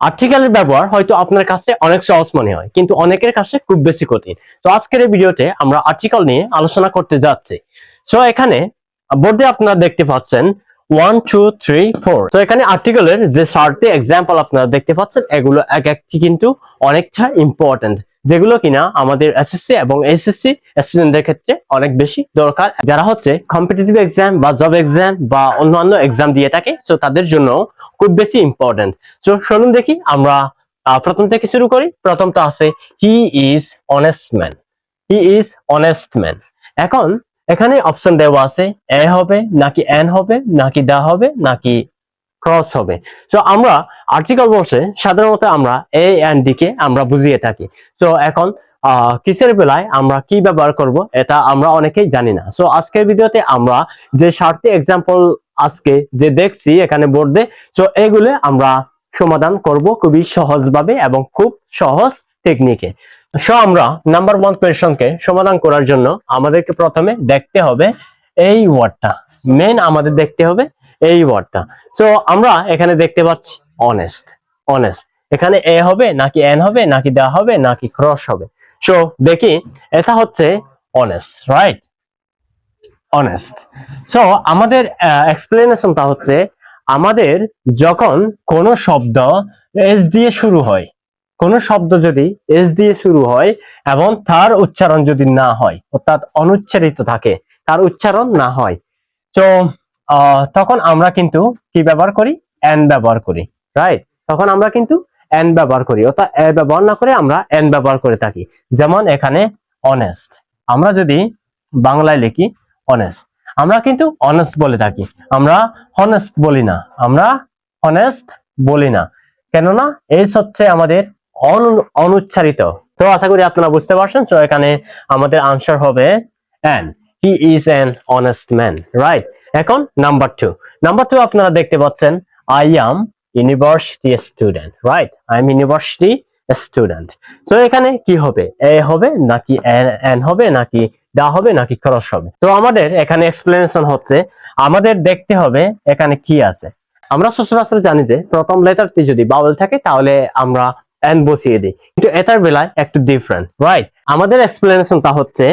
আর্টিকেলের ব্যবহার হয়তো আপনার কাছে অনেক সহজ মনে হয়, কিন্তু অনেকের কাছে খুব বেশি কঠিন। তো আজকের এই ভিডিওতে আমরা আর্টিকেল নিয়ে আলোচনা করতে যাচ্ছি। সো এখানে বোর্ডে আপনারা দেখতে পাচ্ছেন ওয়ান টু থ্রি ফোর তো এখানে আর্টিকেলের যে চারটি এক্সাম্পল আপনারা দেখতে পাচ্ছেন, এগুলো এক একটি কিন্তু অনেকটা ইম্পর্টেন্ট যেগুলো কিনা আমাদের এসএসসি এবং এসএসসি স্টুডেন্টদের ক্ষেত্রে অনেক বেশি দরকার। যারা হচ্ছে কম্পিটিটিভ এক্সাম বা জব এক্সাম বা অন্যান্য এক্সাম দিয়ে থাকে তো তাদের জন্য খুব বেশি ইম্পর্টেন্ট তো শুনুন দেখি আমরা প্রথম থেকে শুরু করি। প্রথমটা আছে he is honest man he is honest man এখন, এখানে অপশন দেওয়া আছে, এ হবে, নাকি এন হবে, নাকি দা হবে, নাকি ক্রস হবে। তো আমরা আর্টিকেল বসে সাধারণত আমরা এ এন্ড ডি কে আমরা বুঝিয়ে থাকি। তো এখন কিসের বেলায় আমরা কি ব্যবহার করব এটা আমরা অনেকেই জানি না। সো আজকের ভিডিওতে আমরা যে সাতটি এক্সাম্পল আজকে যে দেখছি এখানে বোর্ডে সো এগুলো আমরা সমাধান করব খুবই সহজভাবে এবং খুব সহজ টেকনিকে সো আমরা নাম্বার ওয়ান কোয়েশনকে সমাধান করার জন্য আমাদেরকে প্রথমে দেখতে হবে এই ওয়ার্ডটা মেন আমাদের দেখতে হবে এই ওয়ার্ডটা সো আমরা এখানে দেখতে পাচ্ছি অনেস্ট অনেস্ট এখানে এ হবে, নাকি এন হবে, নাকি দেওয়া হবে, নাকি ক্রস হবে। সো দেখি, এটা হচ্ছে অনেস্ট রাইট অনেস্ট সো আমাদের এক্সপ্লেনেশনটা হচ্ছে, আমাদের যখন কোনো শব্দ এস দিয়ে শুরু হয়, কোনো শব্দ যদি এস দিয়ে শুরু হয় এবং তার উচ্চারণ যদি না হয়, অর্থাৎ অনুচ্চারিত থাকে, তার উচ্চারণ না হয়, তো তখন আমরা কিন্তু কি ব্যবহার করি? এন ব্যবহার করি রাইট তখন আমরা কিন্তু এন ব্যবহার করি, অর্থাৎ এ ব্যবহার না করে আমরা এন ব্যবহার করে থাকি। যেমন এখানে অনেস্ট আমরা যদি বাংলায় লিখি অনেস্ট আমরা কিন্তু অনেস্ট বলে থাকি। আমরা হনেস্ট বলি না, আমরা হনেস্ট বলি না। কেননা এই হচ্ছে আমাদের অনু- অনুচ্চারিত তো আশা করি আপনারা বুঝতে পারছেন, তো এখানে আমাদের আনসার হবে an he is an honest man right এখন নাম্বার টু নাম্বার টু আপনারা দেখতে পাচ্ছেন I am university student right I am university student এখানে কি হবে? এ হবে, নাকি এন হবে, নাকি দা হবে, নাকি ক্রস হবে? তো আমাদের এখানে এক্সপ্লেনেশন হচ্ছে, আমাদের দেখতে হবে এখানে কি আছে। আমরা সচরাচর জানি যে, প্রথম লেটারটি যদি বাউল থাকে, তাহলে আমরা এন বসিয়ে দিই। কিন্তু এটার বেলায় একটু ডিফারেন্ট রাইট আমাদের এক্সপ্লেনেশনটা হচ্ছে,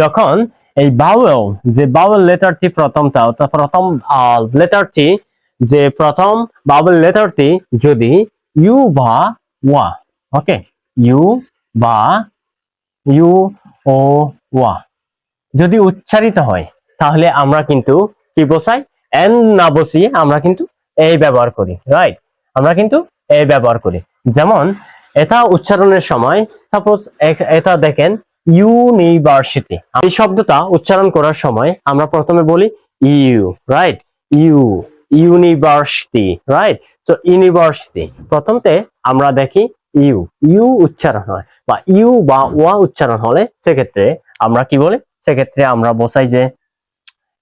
যখন এই বাউল যে বাউল লেটারটি প্রথমটা, অর্থাৎ প্রথম লেটারটি যে প্রথম বাউল লেটারটি যদি ইউ বা ওয়া ওকে ইউ বা ইউ ও ওয়া যদি উচ্চারিত হয়, তাহলে আমরা কিন্তু কি বসাই এন না বসিয়ে আমরা কিন্তু এই ব্যবহার করি রাইট আমরা কিন্তু এই ব্যবহার করি। যেমন, এটা উচ্চারণের সময় সাপোজ এটা দেখেন ইউনিভার্সিটি এই শব্দটা উচ্চারণ করার সময় আমরা প্রথমে বলি U right U university right তো ইউনিভার্সিটি, প্রথমতে আমরা দেখি ইউ ইউ উচ্চারণ হয় বা ইউ বা ওয়া উচ্চারণ হলে সেক্ষেত্রে আমরা কি বলি? সেক্ষেত্রে আমরা বসাই যে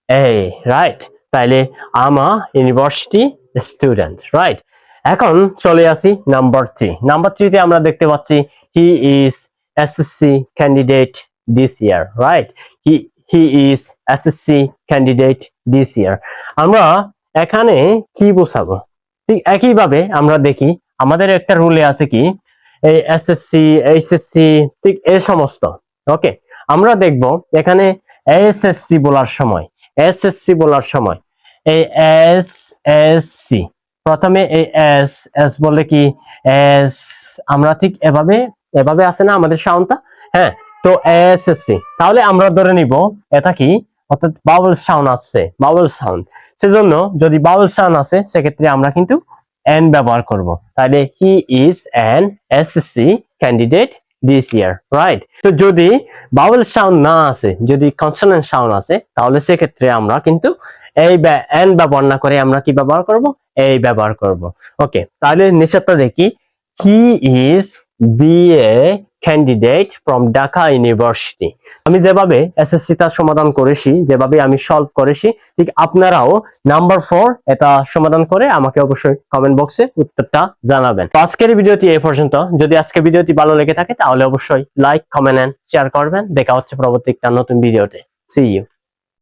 এই রাইট তাইলে আমা ইউনিভার্সিটি স্টুডেন্ট রাইট এখন চলে আসি নাম্বার থ্রি নাম্বার থ্রিতে আমরা দেখতে পাচ্ছি he is SSC candidate this year right he he is SSC candidate this year. আমরা এখানে কি বোঝাবো? ঠিক একইভাবে আমরা দেখি, আমাদের একটা রুলে আছে কি? এই এসএসসি এইচএসসি ঠিক এই সমস্ত ওকে আমরা দেখব এখানে এসএসসি বলার সময় এসএসসি বলার সময়, এই এস এস সি প্রথমে এই এস এস বলে কি? এস আমরা ঠিক এভাবে এভাবে আছে না আমাদের সাউন্ডটা? হ্যাঁ তো এসএসসি তাহলে আমরা ধরে নিব, এটা কি? অর্থাৎ বাউল সাউন্ড আছে বাউল সাউন্ড সেজন্য যদি বাউল সাউন্ড আছে সেক্ষেত্রে আমরা কিন্তু এন ব্যবহার করব। তাহলে he is an SSC candidate this year right তো যদি বাউল সাউন্ড না আছে যদি কনসোনেন্ট সাউন্ড আছে তাহলে সেক্ষেত্রে আমরা কিন্তু এই এন ব্যবহার না করে আমরা কি ব্যবহার করব? এই ব্যবহার করব। ওকে তাহলে নিচেরটা দেখি। He is B A candidate from Dhaka university আমি যেভাবে এসএসসি তার সমাধান করেছি, যেভাবে আমি সলভ করেছি, ঠিক আপনারাও নাম্বার ফোর এটা সমাধান করে আমাকে অবশ্যই কমেন্ট বক্সে উত্তরটা জানাবেন। আজকের ভিডিওটি এই পর্যন্ত। যদি আজকে ভিডিওটি ভালো লেগে থাকে, তাহলে অবশ্যই লাইক কমেন্ট এন্ড শেয়ার করবেন। দেখা হচ্ছে পরবর্তী একটা নতুন ভিডিওতে। C you